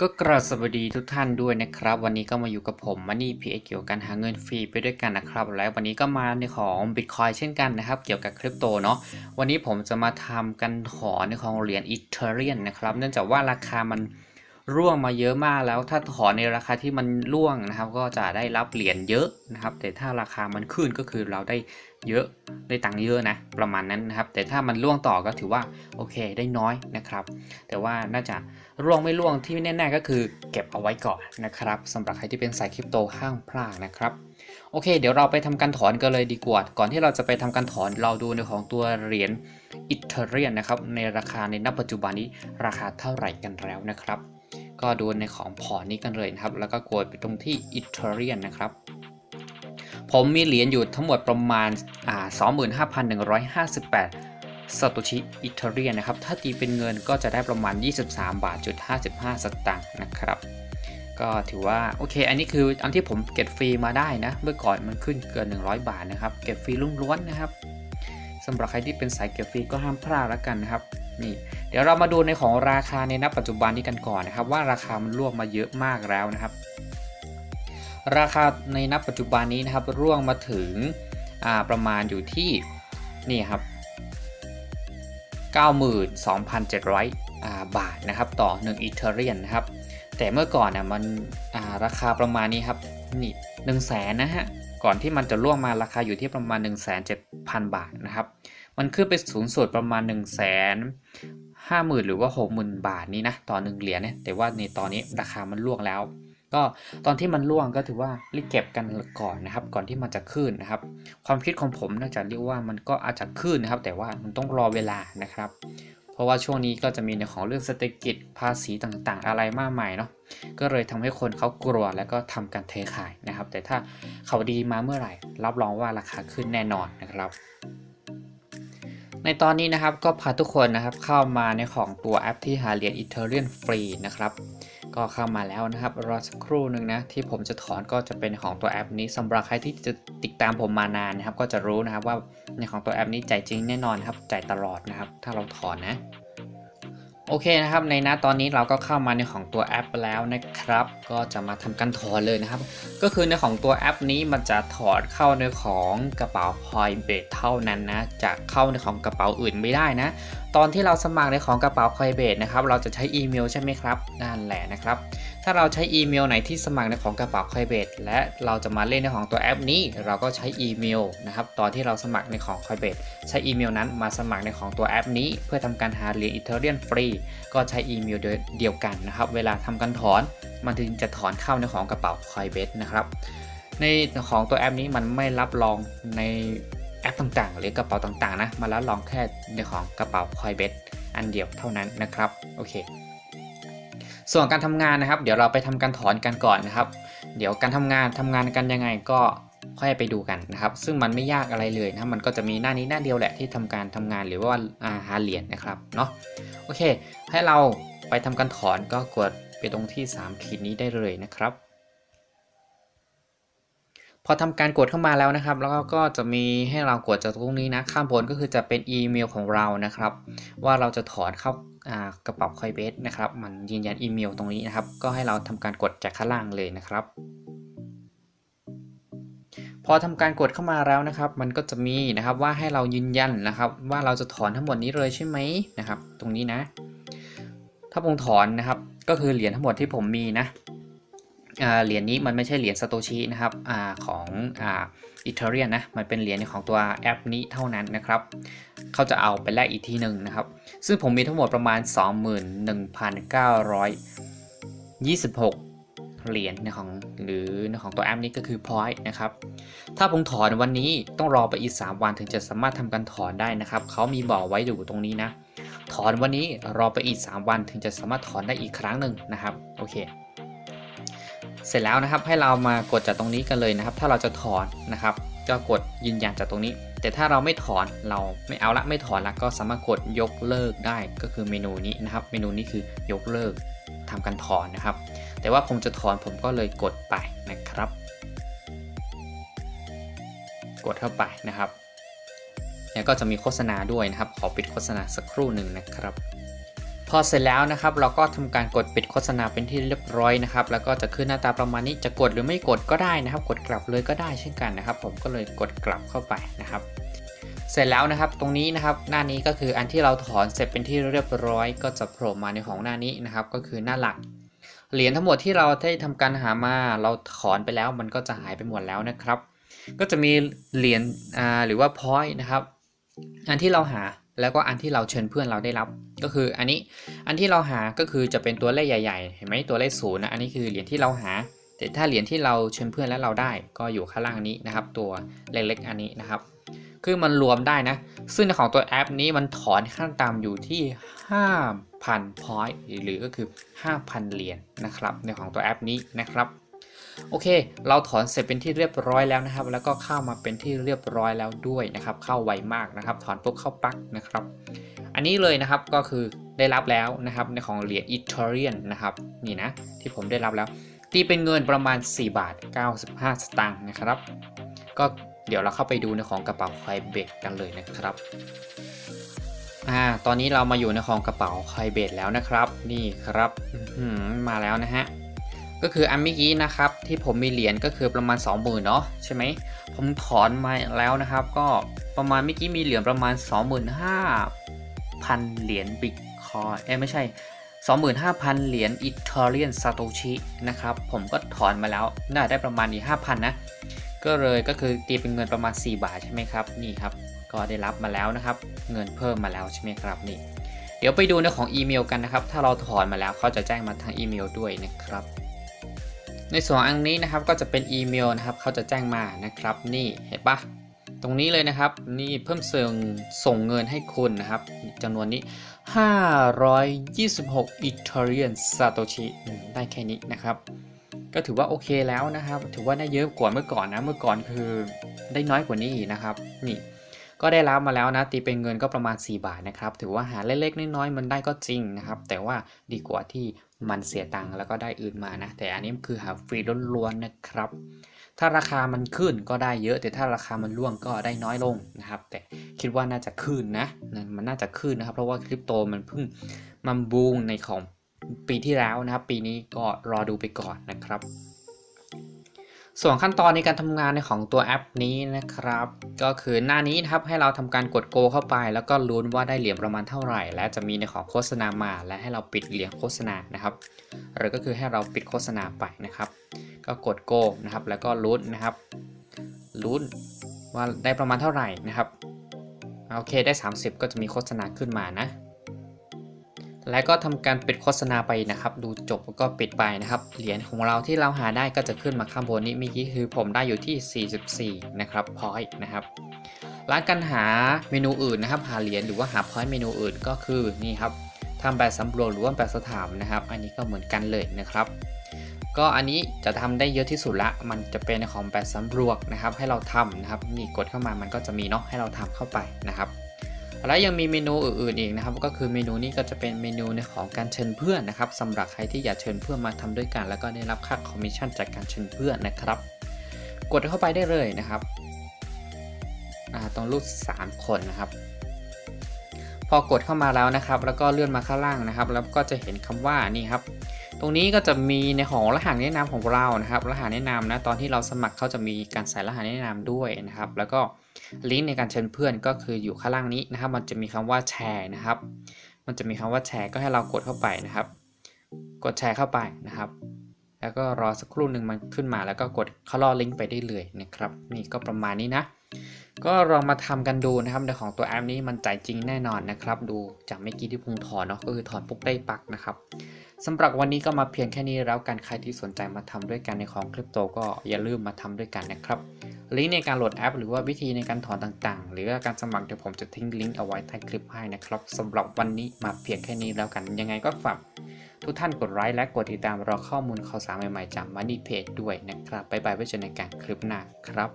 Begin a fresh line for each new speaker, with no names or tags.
ก็กราบสวัสดีทุกท่านด้วยนะครับ วันนี้ก็มาอยู่กับผมมันนี่พีเอเกี่ยวกับการหาเงินฟรีไปด้วยกันนะครับ และวันนี้ก็มาในของ Bitcoin เช่นกันนะครับ เกี่ยวกับคริปโตเนาะวันนี้ผมจะมาทำกันขอในของเหรียญอีเทเรียนนะครับ เนื่องจากว่าราคามัน ร่วงมาเยอะมากแล้วถ้าถอนในราคาที่มันร่วงนะครับ ก็จะได้รับเหรียญเยอะนะครับ แต่ถ้าราคามันขึ้นก็คือเราได้เยอะได้ตังค์เยอะนะประมาณนั้นนะครับ แต่ถ้ามันร่วงต่อก็ถือว่าโอเคได้น้อยนะครับ แต่ว่าน่าจะร่วงไม่ร่วงที่แน่ๆก็คือเก็บเอาไว้ก่อนนะครับสำหรับใครที่เป็นสายคริปโตห้างพลาดนะครับโอเค เดี๋ยวเราไปทำการถอนกันเลยดีกว่า ก่อนที่เราจะไปทำการถอนเราดูในของตัวเหรียญอิตาเลียนนะครับในราคาในณปัจจุบันนี้ราคาเท่าไหร่กันแล้วนะครับ ก็ดูในของพอร์ตนี้กันเลยนะครับ แล้วก็กดไปตรงที่อิตาเลียนนะครับ ผมมีเหรียญอยู่ทั้งหมดประมาณอ่า25,158ซาโตชิอิตาเลียนนะครับ ถ้าตีเป็นเงินก็จะได้ประมาณ 23 บาทจุด55 สตางค์นะครับ ก็ถือว่า โอเค อันนี้คืออันที่ผมเก็บฟรีมาได้นะ เมื่อก่อนมันขึ้นเกิน 100 บาทนะครับ เก็บฟรีล้วนๆนะครับสำหรับใครที่เป็นสายเก็บฟรีก็ห้ามพลาดแล้วกันนะครับ นี่ เดี๋ยวเรามาดูในของราคาในณปัจจุบันนี้กันก่อนนะครับ ว่าราคามันร่วงมาเยอะมากแล้วนะครับ ราคาในณปัจจุบันนี้นะครับร่วงมาถึงประมาณอยู่ที่นี่ครับ 92,700อ่าบาทนะครับ ต่อ 1 อีเทเรียนนะครับ แต่เมื่อก่อนน่ะมันาราคาประมาณนี้ครับนี่1 0 0 0 0แสนนะฮะก่อนที่มันจะล่วงมาราคาอยู่ที่ประมาณ 1 7 0 0 0 บาทนะครับ มันขึ้นไปสูงสุดประมาณ1 5 0 0 0 0หรือว่า60,000บาทนี้นะต่อ1เหรียญเนี่ยแต่ว่าในตอนนี้ราคามันล่วงแล้ว ก็ตอนที่มันล่วงก็ถือว่ารีบเก็บกันก่อนนะครับ ก่อนที่มันจะขึ้นนะครับ ความคิดของผมน่าจะเรียกว่ามันก็อาจจะขึ้นนะครับ แต่ว่ามันต้องรอเวลานะครับ เพราะว่าช่วงนี้ก็จะมีในของเรื่องเศรษฐกิจภาษีต่างๆ อะไรมากมายเนาะก็เลยทำให้คนเขากลัวแล้วก็ทำการเทขายนะครับ แต่ถ้าเขาดีมาเมื่อไหร่ รับรองว่าราคาขึ้นแน่นอนนะครับ ในตอนนี้นะครับก็พาทุกคนนะครับเข้ามาในของตัวแอปที่หาเหรียญอีเทเรียนฟรีนะครับก็เข้ามาแล้วนะครับรอสักครู่หนึ่งนะที่ผมจะถอนก็จะเป็นของตัวแอปนี้สำหรับใครที่จะติดตามผมมานานนะครับ ก็จะรู้นะครับว่าในของตัวแอปนี้จ่ายจริงแน่นอนครับจ่ายตลอดนะครับ ถ้าเราถอนนะ โอเคนะครับในหน้าตอนนี้เราก็เข้ามาในของตัวแอปแล้วนะครับ ก็จะมาทำการถอดเลยนะครับ ก็คือในของตัวแอปนี้มันจะถอดเข้าในของกระเป๋า Coinbase เท่านั้นนะจะเข้าในของกระเป๋าอื่นไม่ได้นะ ตอนที่เราสมัครในของกระเป๋า Coinbase นะครับเราจะใช้อีเมลใช่ไหมครับนั่นแหละนะครับถ้าเราใช้อีเมลไหนที่สมัครในของกระเป๋า Coinbase และเราจะมาเล่นในของตัวแอปนี้ เราก็ใช้อีเมลนะครับตอนที่เราสมัครในของ Coinbase ใช้อีเมลนั้นมาสมัครในของตัวแอปนี้ เพื่อทำการหาเหรียญอีเทอร์เรียนฟรีก็ใช้อีเมลเดียวกันนะครับเวลาทำการถอน มันถึงจะถอนเข้าในของกระเป๋า Coinbase นะครับในของตัวแอปนี้มันไม่รับรองใน แอปต่างๆ หรือกระเป๋าต่างๆนะมารับรองแค่ในของกระเป๋า Coinbase อันเดียวเท่านั้นนะครับโอเค ส่วนการทำงานนะครับ เดี๋ยวเราไปทำการถอนกันก่อนนะครับ เดี๋ยวการทำงานทำงานกันยังไงก็ค่อยไปดูกันนะครับ ซึ่งมันไม่ยากอะไรเลยนะมันก็จะมีหน้านี้หน้าเดียวแหละที่ทำการทำงานหรือว่าาหาเหรียญนะครับเนาะโอเค ให้เราไปทำการถอนก็กดไปตรงที่3ขีดนี้ได้เลยนะครับ พอทำการกดเข้ามาแล้วนะครับ แล้วก็จะมีให้เรากดจากตรงนี้นะ ข้างบนก็คือจะเป็นอีเมลของเรานะครับ ว่าเราจะถอนเข้ากระเป๋า Coinbase นะครับ มันยืนยันอีเมลตรงนี้นะครับ ก็ให้เราทำการกดจากข้างล่างเลยนะครับ พอทำการกดเข้ามาแล้วนะครับ มันก็จะมีนะครับว่าให้เรายืนยันนะครับ ว่าเราจะถอนทั้งหมดนี้เลยใช่ไหมนะครับ ตรงนี้นะ ถ้าผมถอนนะครับ ก็คือเหรียญทั้งหมดที่ผมมีนะ เหรียญนี้มันไม่ใช่เหรียญซาโตชินะครับอของอีเทเรียนนะมันเป็นเหรียญของตัวแอปนี้เท่านั้นนะครับเขาจะเอาไปแลกอีกทีหนึ่งนะครับ ซึ่งผมมีทั้งหมดประมาณ 21,926 เหรียญในของหรือในของตัวแอปนี้ก็คือ point นะครับ ถ้าผมถอนวันนี้ต้องรอไปอีก 3 วันถึงจะสามารถทำการถอนได้นะครับเขามีบอกไว้อยู่ตรงนี้นะถอนวันนี้รอไปอีก 3 วันถึงจะสามารถถอนได้อีกครั้งหนึ่งนะครับโอเค เสร็จแล้วนะครับให้เรามากดจากตรงนี้กันเลยนะครับ ถ้าเราจะถอนนะครับก็กดยืนยันจากตรงนี้ แต่ถ้าเราไม่ถอนเราไม่เอาละไม่ถอนละก็สามารถกดยกเลิกได้ก็คือเมนูนี้นะครับ เมนูนี้คือยกเลิกทำการถอนนะครับ แต่ว่าผมจะถอนผมก็เลยกดไปนะครับ กดเข้าไปนะครับแล้วก็จะมีโฆษณาด้วยนะครับ ขอปิดโฆษณาสักครู่หนึ่งนะครับ อเสร็จแล้วนะครับ เราก็ทำการกดปิดโฆษณาเป็นที่เรียบร้อยนะครับ แล้วก็จะขึ้นหน้าตาประมาณนี้จะกดหรือไม่กดก็ได้นะครับ กดกลับเลยก็ได้เช่นกันนะครับ ผมก็เลยกดกลับเข้าไปนะครับ เสร็จแล้วนะครับตรงนี้นะครับหน้านี้ก็คืออันที่เราถอนเสร็จเป็นที่เรียบร้อย ก็จะโผล่มาในของหน้านี้นะครับ ก็คือหน้าหลักเหรียญทั้งหมดที่เราได้ทำการหามาเราถอนไปแล้วมันก็จะหายไปหมดแล้วนะครับ ก็จะมีเหรียญหรือว่าพอยต์นะครับ อันที่เราหาแล้วก็อันที่เราเชิญเพื่อนเราได้รับ ก็คืออันนี้อันที่เราหาก็คือจะเป็นตัวเลขใหญ่ๆ เห็นไหมตัวเลขศูนย์นะอันนี้คือเหรียญที่เราหา แต่ถ้าเหรียญที่เราเชิญเพื่อนแล้วเราได้ ก็อยู่ข้างล่างนี้นะครับ ตัวเล็กๆอันนี้นะครับ คือมันรวมได้นะ ซึ่งในของตัวแอปนี้มันถอนขั้นต่ำอยู่ที่ 5,000พอยต์หรือก็คือ 5,000 เหรียญนะครับ ในของตัวแอปนี้นะครับ โอเค เราถอนเสร็จเป็นที่เรียบร้อยแล้วนะครับ แล้วก็เข้ามาเป็นที่เรียบร้อยแล้วด้วยนะครับ เข้าไวมากนะครับ ถอนปุ๊บเข้าปักนะครับ อันนี้เลยนะครับก็คือได้รับแล้วนะครับในของเหรียญอีเทเรียนนะครับนี่นะที่ผมได้รับแล้ว ตีเป็นเงินประมาณ 4 บาท 95 สตางค์นะครับ ก็เดี๋ยวเราเข้าไปดูในของกระเป๋าไคเบกกันเลยนะครับอ่าตอนนี้เรามาอยู่ในของกระเป๋าไคเบกแล้วนะครับ นี่ครับมาแล้วนะฮะ ก็คืออันเมื่อกี้นะครับที่ผมมีเหรียญก็คือประมาณ 20,000เนาะใช่ไหมผมถอนมาแล้วนะครับ ก็ประมาณเมื่อกี้มีเหรียญประมาณ 25,000 เหรียญบิตคอยเอ้ไม่ใช่ 25,000 เหรียญอิตาเลียนซาโตชินะครับผมก็ถอนมาแล้วน่าได้ประมาณนี้5,000นะก็เลยก็คือตีเป็นเงินประมาณ 4 บาทใช่ไหมครับนี่ครับ ก็ได้รับมาแล้วนะครับ เงินเพิ่มมาแล้วใช่ไหมครับนี่เดี๋ยวไปดูในของอีเมลกันนะครับ ถ้าเราถอนมาแล้วเขาจะแจ้งมาทางอีเมลด้วยนะครับ ในส่วนอันนี้นะครับก็จะเป็นอีเมลนะครับเขาจะแจ้งมานะครับนี่เห็นปะตรงนี้เลยนะครับนี่เพิ่มเติมส่งเงินให้คุณนะครับจำนวนนี้ 526 Italian Satoshi อืมได้แค่นี้นะครับ ก็ถือว่าโอเคแล้วนะครับ ถือว่าได้เยอะกว่าเมื่อก่อนนะเมื่อก่อนคือได้น้อยกว่านี้นะครับนี่ ก็ได้รับมาแล้วนะตีเป็นเงินก็ประมาณ 4 บาทนะครับถือว่าหาเล็กๆน้อยๆมันได้ก็จริงนะครับแต่ว่าดีกว่าที่มันเสียตังค์แล้วก็ได้อื่นมานะแต่อันนี้คือหาฟรีล้วนๆนะครับ ถ้าราคามันขึ้นก็ได้เยอะ แต่ถ้าราคามันร่วงก็ได้น้อยลงนะครับ แต่คิดว่าน่าจะขึ้นนะมันน่าจะขึ้นนะครับ เพราะว่าคริปโตมันเพิ่งมันบูมในของปีที่แล้วนะครับ ปีนี้ก็รอดูไปก่อนนะครับ ส่วนขั้นตอนในการทำงานในของตัวแอปนี้นะครับ ก็คือหน้านี้นะครับให้เราทำการกดโกเข้าไป แล้วก็ลุ้นว่าได้เหรียญประมาณเท่าไหร่ และจะมีในของโฆษณามา และให้เราปิดเหรียญโฆษณานะครับหรือก็คือให้เราปิดโฆษณาไปนะครับ ก็กดโกนะครับ แล้วก็ลุ้นนะครับลุ้นว่าได้ประมาณเท่าไหร่นะครับโอเคได้ 30 ก็จะมีโฆษณาขึ้นมานะ แล้วก็ทำการปิดโฆษณาไปนะครับ ดูจบแล้วก็ปิดไปนะครับ เหรียญของเราที่เราหาได้ก็จะขึ้นมาข้างบนนี้เมื่อกี้คือผมได้อยู่ที่ 44 นะครับพอยต์นะครับร้านการหาเมนูอื่นนะครับ หาเหรียญหรือว่าหาพอยต์เมนูอื่นก็คือนี่ครับทำแบบสำรวจหรือว่าแบบสอบถามนะครับ อันนี้ก็เหมือนกันเลยนะครับ ก็อันนี้จะทำได้เยอะที่สุดละ มันจะเป็นของแบบสำรวจนะครับ ให้เราทำนะครับนี่กดเข้ามามันก็จะมีเนาะให้เราทำเข้าไปนะครับ แล้วยังมีเมนูอื่นๆอีกนะครับก็คือเมนูนี้ก็จะเป็นเมนูในของการเชิญเพื่อนนะครับสำหรับใครที่อยากเชิญเพื่อนมาทำด้วยกัน แล้วก็ได้รับค่าคอมมิชชั่นจากการเชิญเพื่อนนะครับ กดเข้าไปได้เลยนะครับอ่าตรงรูป3คนนะครับ พอกดเข้ามาแล้วนะครับ แล้วก็เลื่อนมาข้างล่างนะครับ แล้วก็จะเห็นคำว่านี่ครับ ตรงนี้ก็จะมีในของรหัสแนะนำของเรานะครับ รหัสแนะนำนะตอนที่เราสมัครเขาจะมีการใส่รหัสแนะนำด้วยนะครับ แล้วก็ ลิงก์ในการเชิญเพื่อนก็คืออยู่ข้างล่างนี้นะครับ มันจะมีคำว่าแชร์นะครับ มันจะมีคำว่าแชร์ก็ให้เรากดเข้าไปนะครับ กดแชร์เข้าไปนะครับ แล้วก็รอสักครู่หนึ่งมันขึ้นมาแล้วก็กดเข้าล่อลิงก์ไปได้เลยนะครับ นี่ก็ประมาณนี้นะ ก็ลองมาทำกันดูนะครับในของตัวแอปนี้มันจ่ายจริงแน่นอนนะครับ ดูจากเมื่อกี้ที่พุงถอนเนาะก็คือถอนปุ๊บได้ปักนะครับสำหรับวันนี้ก็มาเพียงแค่นี้แล้วกันใครที่สนใจมาทำด้วยกันในของคริปโตก็อย่าลืมมาทำด้วยกันนะครับ ลิงก์ในการโหลดแอป หรือว่าวิธีในการถอนต่างๆ หรือาการสมัครเดี๋ยวผมจะทิ้งลิงก์เอาไว้ใต้คลิปให้นะครับสำหรับวันนี้มาเพียงแค่นี้แล้วกัน ยังไงก็ฝากทุกท่านกดไลค์และกดติดตามรอข้อมูลข่าวสารใหม่ๆจาก Money Page ด้วยนะครับบ๊ายบายไว้เจอในการคลิปหน้าครับ